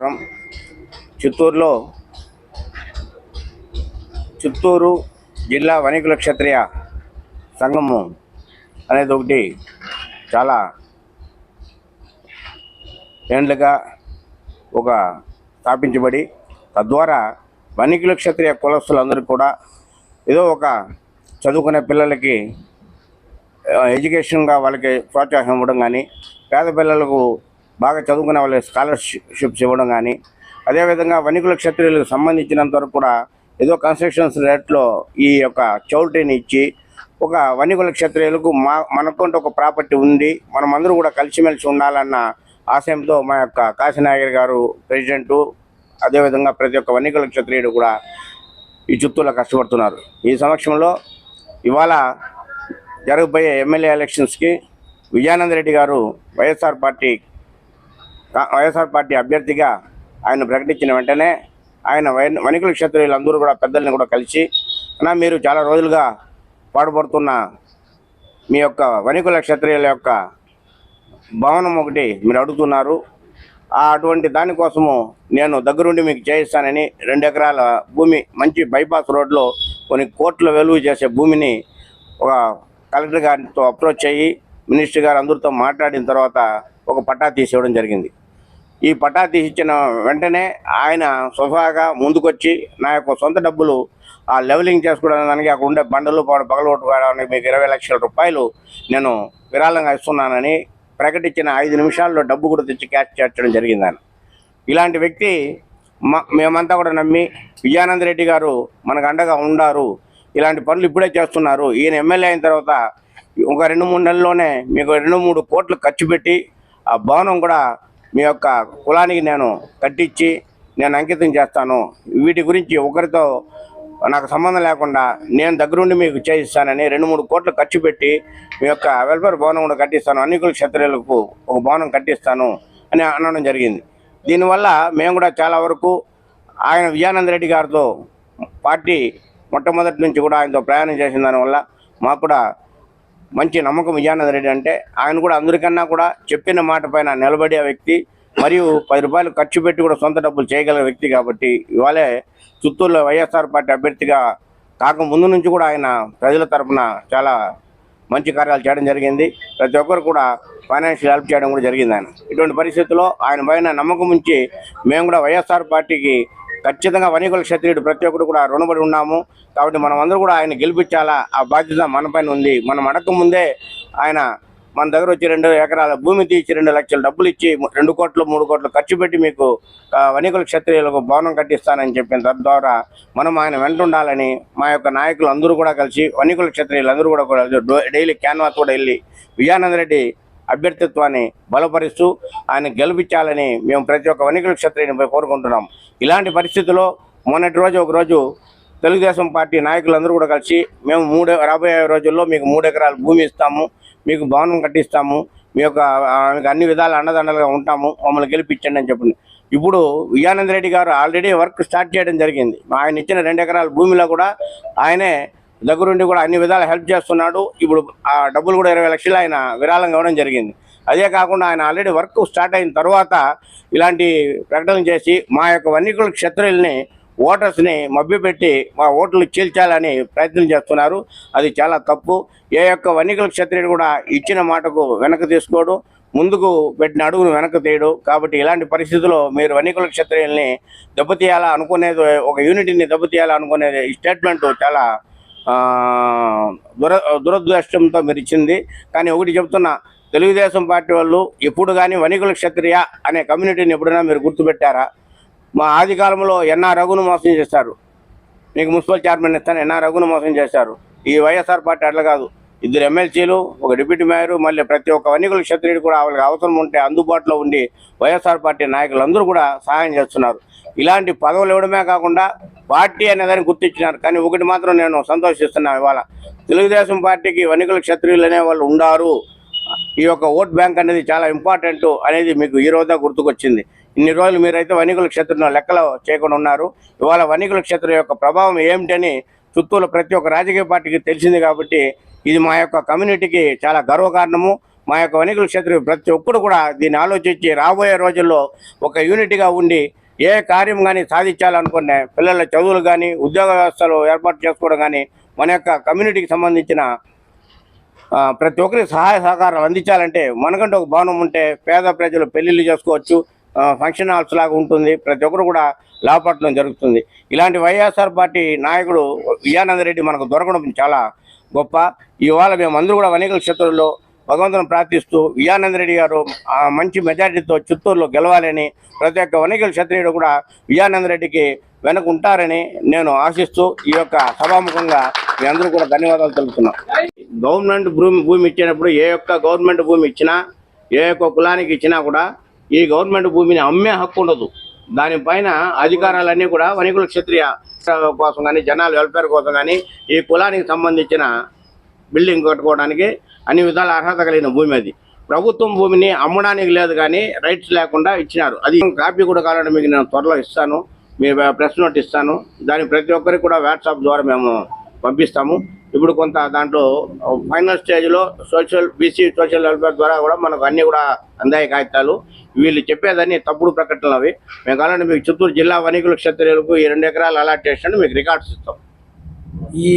నమస్కారం. చిత్తూరులో చిత్తూరు జిల్లా వణికుల క్షత్రియ సంఘము అనేది ఒకటి చాలా ఏండ్లుగా ఒక స్థాపించబడి తద్వారా వణికుల క్షత్రియ కులస్తులందరూ కూడా ఏదో ఒక చదువుకునే పిల్లలకి ఎడ్యుకేషన్గా వాళ్ళకి ప్రోత్సాహం ఇవ్వడం కానీ పేద పిల్లలకు బాగా చదువుకునే వాళ్ళకి స్కాలర్షిప్స్ ఇవ్వడం కానీ అదేవిధంగా వణికుల క్షత్రియులకు సంబంధించినంత వరకు కూడా ఏదో కన్స్ట్రక్షన్స్ రేట్లో ఈ యొక్క చౌల్టీని ఇచ్చి ఒక వణికుల క్షత్రియులకు మా మనకుంటూ ఒక ప్రాపర్టీ ఉంది మనం అందరూ కూడా కలిసిమెలిసి ఉండాలన్న ఆశయంతో మా యొక్క కాశీనాయర్ గారు ప్రెసిడెంటు అదేవిధంగా ప్రతి ఒక్క వణికుల క్షత్రియుడు కూడా ఈ చిత్తూరులో కష్టపడుతున్నారు. ఈ సమక్షంలో ఇవాళ జరగబోయే ఎమ్మెల్యే ఎలక్షన్స్కి విజయానంద రెడ్డి గారు వైఎస్ఆర్ పార్టీ వైఎస్ఆర్ పార్టీ అభ్యర్థిగా ఆయన ప్రకటించిన వెంటనే ఆయన వై- వణికుల క్షత్రియులందరూ కూడా పెద్దల్ని కూడా కలిసి అన్నా మీరు చాలా రోజులుగా పాటుపడుతున్న మీ యొక్క వణికుల క్షత్రియుల యొక్క భవనం ఒకటి మీరు అడుగుతున్నారు. అటువంటి దానికోసము నేను దగ్గరుండి మీకు చేయిస్తానని రెండు ఎకరాల భూమి మంచి బైపాస్ రోడ్లో కొన్ని కోట్ల వెలుగు చేసే భూమిని ఒక కలెక్టర్ గారితో అప్రోచ్ అయ్యి మినిస్టర్ గారు అందరితో మాట్లాడిన తర్వాత ఒక పట్టా తీసేయడం జరిగింది. ఈ పట్టా తీసిచ్చిన వెంటనే ఆయన సొఫాగా ముందుకొచ్చి నా యొక్క సొంత డబ్బులు ఆ లెవెలింగ్ చేసుకోవడానికి అక్కడ ఉండే బండలు పగలగొట్టుకోవడానికి మీకు ఇరవై లక్షల రూపాయలు నేను విరాళంగా ఇస్తున్నానని ప్రకటించిన ఐదు నిమిషాల్లో డబ్బు కూడా తెచ్చి క్యాష్ చేర్చడం జరిగిందని. ఇలాంటి వ్యక్తి మ- మేమంతా కూడా నమ్మి విజయానంద రెడ్డి గారు మనకు అండగా ఉండారు. ఇలాంటి పనులు ఇప్పుడే చేస్తున్నారు. ఈయన ఎమ్మెల్యే అయిన తర్వాత ఒక రెండు మూడు నెలల్లోనే మీకు రెండు మూడు కోట్లు ఖర్చు పెట్టి ఆ భవనం కూడా మీ యొక్క కులానికి నేను కట్టించి నేను అంకితం చేస్తాను. వీటి గురించి ఒకరితో నాకు సంబంధం లేకుండా నేను దగ్గరుండి మీకు చేయిస్తానని రెండు మూడు కోట్లు ఖర్చు పెట్టి మీ యొక్క వెల్ఫేర్ భవనం కూడా కట్టిస్తాను. అన్నికుల క్షత్రియులకు ఒక భవనం కట్టిస్తాను అని అనడం జరిగింది. దీనివల్ల మేము కూడా చాలా వరకు ఆయన విజయానంద రెడ్డి గారితో పార్టీ మొట్టమొదటి నుంచి కూడా ఆయనతో ప్రయాణం చేసిన దానివల్ల మాకు కూడా మంచి నమ్మకం విజయానంద రెడ్డి అంటే ఆయన కూడా అందరికన్నా కూడా చెప్పిన మాట పైన నిలబడే వ్యక్తి మరియు పది రూపాయలు ఖర్చు పెట్టి కూడా సొంత డబ్బులు చేయగల వ్యక్తి కాబట్టి ఇవాళే చిత్తూరులో వైఎస్ఆర్ పార్టీ అభ్యర్థిగా కాక ముందు నుంచి కూడా ఆయన ప్రజల తరపున చాలా మంచి కార్యాలు చేయడం జరిగింది. ప్రతి ఒక్కరు కూడా ఫైనాన్షియల్ హెల్ప్ చేయడం కూడా జరిగింది ఆయన. ఇటువంటి పరిస్థితుల్లో ఆయన పైన నమ్మకం ఉంచి మేము కూడా వైఎస్ఆర్ పార్టీకి ఖచ్చితంగా వనికుల క్షత్రియుడు ప్రతి ఒక్కరు కూడా రుణపడి ఉన్నాము. కాబట్టి మనం అందరూ కూడా ఆయన గెలిపించాలా? ఆ బాధ్యత మన పైన ఉంది. మనం అడగక ముందే ఆయన మన దగ్గర వచ్చి రెండు ఎకరాల భూమి తీసి రెండు లక్షల డబ్బులు ఇచ్చి రెండు కోట్లు మూడు కోట్లు ఖర్చు పెట్టి మీకు వనికుల క్షత్రియులకు భవనం కట్టిస్తానని చెప్పిన తద్వారా మనం ఆయన వెంట ఉండాలని మా యొక్క నాయకులు అందరూ కూడా కలిసి వనికుల క్షత్రియులు అందరూ కూడా డైలీ క్యాన్వాస్ కూడా వెళ్ళి విజయానంద రెడ్డి అభ్యర్థిత్వాన్ని బలపరుస్తూ ఆయన గెలిపించాలని మేము ప్రతి ఒక్క వనికుల క్షత్రియుని కోరుకుంటున్నాం. ఇలాంటి పరిస్థితుల్లో మొన్నటి రోజు ఒక రోజు తెలుగుదేశం పార్టీ నాయకులందరూ కూడా కలిసి మేము మూడు రాబోయే రోజుల్లో మీకు మూడు ఎకరాల భూమి ఇస్తాము మీకు భవనం కట్టిస్తాము మీ యొక్క అన్ని విధాల అండదండలుగా ఉంటాము మమ్మల్ని గెలిపించండి అని చెప్పింది ఇప్పుడు విజయానంద రెడ్డి గారు ఆల్రెడీ వర్క్ స్టార్ట్ చేయడం జరిగింది. ఆయన ఇచ్చిన రెండు ఎకరాల భూమిలో కూడా ఆయనే దగ్గరుండి కూడా అన్ని విధాలు హెల్ప్ చేస్తున్నాడు. ఇప్పుడు ఆ డబ్బులు కూడా ఇరవై లక్షలు ఆయన విరాళంగా ఇవ్వడం జరిగింది. అదే కాకుండా ఆయన ఆల్రెడీ వర్క్ స్టార్ట్ అయిన తర్వాత ఇలాంటి ప్రకటన చేసి మా యొక్క వన్నికుల క్షత్రుల్ని ఓటర్స్ని మభ్యపెట్టి మా ఓట్లు చీల్చాలని ప్రయత్నం చేస్తున్నారు. అది చాలా తప్పు. ఏ యొక్క వన్నికల క్షత్రియుడు కూడా ఇచ్చిన మాటకు వెనక్కి తీసుకోడు. ముందుకు పెట్టిన అడుగును వెనక్కి తీయడు. కాబట్టి ఇలాంటి పరిస్థితుల్లో మీరు వన్నికుల క్షత్రియుల్ని దెబ్బతీయాలా అనుకునేది ఒక యూనిట్ని దెబ్బతీయాలా అనుకునేది ఈ స్టేట్మెంట్ చాలా దుర దురదృష్టంతో మెరిచింది. కానీ ఒకటి చెప్తున్నా తెలుగుదేశం పార్టీ వాళ్ళు ఎప్పుడు కానీ వణికుల క్షత్రియ అనే కమ్యూనిటీని ఎప్పుడైనా మీరు గుర్తుపెట్టారా? మా ఆది కాలంలో ఎన్ఆర్ రఘును మోసం చేశారు. మీకు మున్సిపల్ చైర్మన్ ఇస్తాను ఎన్ఆర్ రఘును మోసం చేశారు. ఈ వైఎస్ఆర్ పార్టీ అట్లా కాదు. ఇద్దరు ఎమ్మెల్సీలు ఒక డిప్యూటీ మేయర్ మళ్ళీ ప్రతి ఒక్క వన్నికుల క్షత్రియుడు కూడా వాళ్ళకి అవసరం ఉంటే అందుబాటులో ఉండి వైఎస్ఆర్ పార్టీ నాయకులందరూ కూడా సహాయం చేస్తున్నారు. ఇలాంటి పదవులు ఇవ్వడమే కాకుండా పార్టీ అనేదాన్ని గుర్తించినారు. కానీ ఒకటి మాత్రం నేను సంతోషిస్తున్నాను ఇవాళ. తెలుగుదేశం పార్టీకి వన్నికుల క్షత్రియులు అనే వాళ్ళు ఉండారు. ఈ యొక్క ఓట్ బ్యాంక్ అనేది చాలా ఇంపార్టెంట్ అనేది మీకు ఈ రోజా గుర్తుకొచ్చింది. ఇన్ని రోజులు మీరైతే వణికుల క్షేత్రంలో లెక్కలో చేయకుండా ఉన్నారు. ఇవాళ వణికుల క్షేత్రం యొక్క ప్రభావం ఏమిటని చిత్తూరులో ప్రతి ఒక్క రాజకీయ పార్టీకి తెలిసింది కాబట్టి ఇది మా యొక్క కమ్యూనిటీకి చాలా గర్వకారణము. మా యొక్క వనికుల క్షేత్రం ప్రతి ఒక్కరు కూడా దీన్ని ఆలోచించి రాబోయే రోజుల్లో ఒక యూనిట్గా ఉండి ఏ కార్యం కానీ సాధించాలనుకునే పిల్లల చదువులు కానీ ఉద్యోగ వ్యవస్థలు ఏర్పాటు చేసుకోవడం కానీ మన యొక్క కమ్యూనిటీకి సంబంధించిన ప్రతి ఒక్కరికి సహాయ సహకారాలు అందించాలంటే మనకంటే ఒక భవనం ఉంటే పేద ప్రజలు పెళ్ళిళ్ళు చేసుకోవచ్చు ఫంక్షన్ హాల్స్ లాగా ఉంటుంది. ప్రతి ఒక్కరు కూడా లాభపడటం జరుగుతుంది. ఇలాంటి వైఎస్ఆర్ పార్టీ నాయకుడు విజయానంద రెడ్డి మనకు దొరకడం చాలా గొప్ప. ఇవాళ మేము అందరూ కూడా వనికల క్షేత్రంలో భగవంతుని ప్రార్థిస్తూ విజయానందరెడ్డి గారు మంచి మెజారిటీతో చిత్తూరులో గెలవాలని ప్రతి ఒక్క వనికల క్షత్రియుడు కూడా విజయానందరెడ్డికి వెనక ఉంటారని నేను ఆశిస్తూ ఈ యొక్క సభాముఖంగా మీ అందరూ కూడా ధన్యవాదాలు తెలుపుతున్నాం. గవర్నమెంట్ భూమి భూమి ఇచ్చినప్పుడు ఏ యొక్క గవర్నమెంట్ భూమి ఇచ్చినా ఏ యొక్క కులానికి ఇచ్చినా కూడా ఈ గవర్నమెంట్ భూమిని అమ్మే హక్కు ఉండదు. దానిపైన అధికారాలన్నీ కూడా వనికుల క్షత్రియ కోసం కానీ జనాల వెల్ఫేర్ కోసం కానీ ఈ కులానికి సంబంధించిన బిల్డింగ్ కట్టుకోవడానికి అన్ని విధాల అర్హత కలిగిన భూమి అది. ప్రభుత్వం భూమిని అమ్మడానికి లేదు కానీ రైట్స్ లేకుండా ఇచ్చినారు. అది కాపీ కూడా కావాలంటే మీకు నేను త్వరలో ఇస్తాను. మీ ప్రెస్ నోట్ ఇస్తాను. దాన్ని ప్రతి ఒక్కరికి కూడా వాట్సాప్ ద్వారా మేము పంపిస్తాము. ఇప్పుడు కొంత దాంట్లో ఫైనల్ స్టేజ్లో సోషల్ బీసీ సోషల్ వెల్ఫేర్ ద్వారా కూడా మనకు అన్నీ కూడా అందాయి కాగితాలు. వీళ్ళు చెప్పేదాన్ని తప్పుడు ప్రకటనలు అవి. మేము కావాలంటే మీకు చిత్తూరు జిల్లా వణికుల క్షత్రియులకు ఈ రెండు ఎకరాలు అలాట్ చేసినట్టు మీకు రికార్డ్స్ ఇస్తాం. ఈ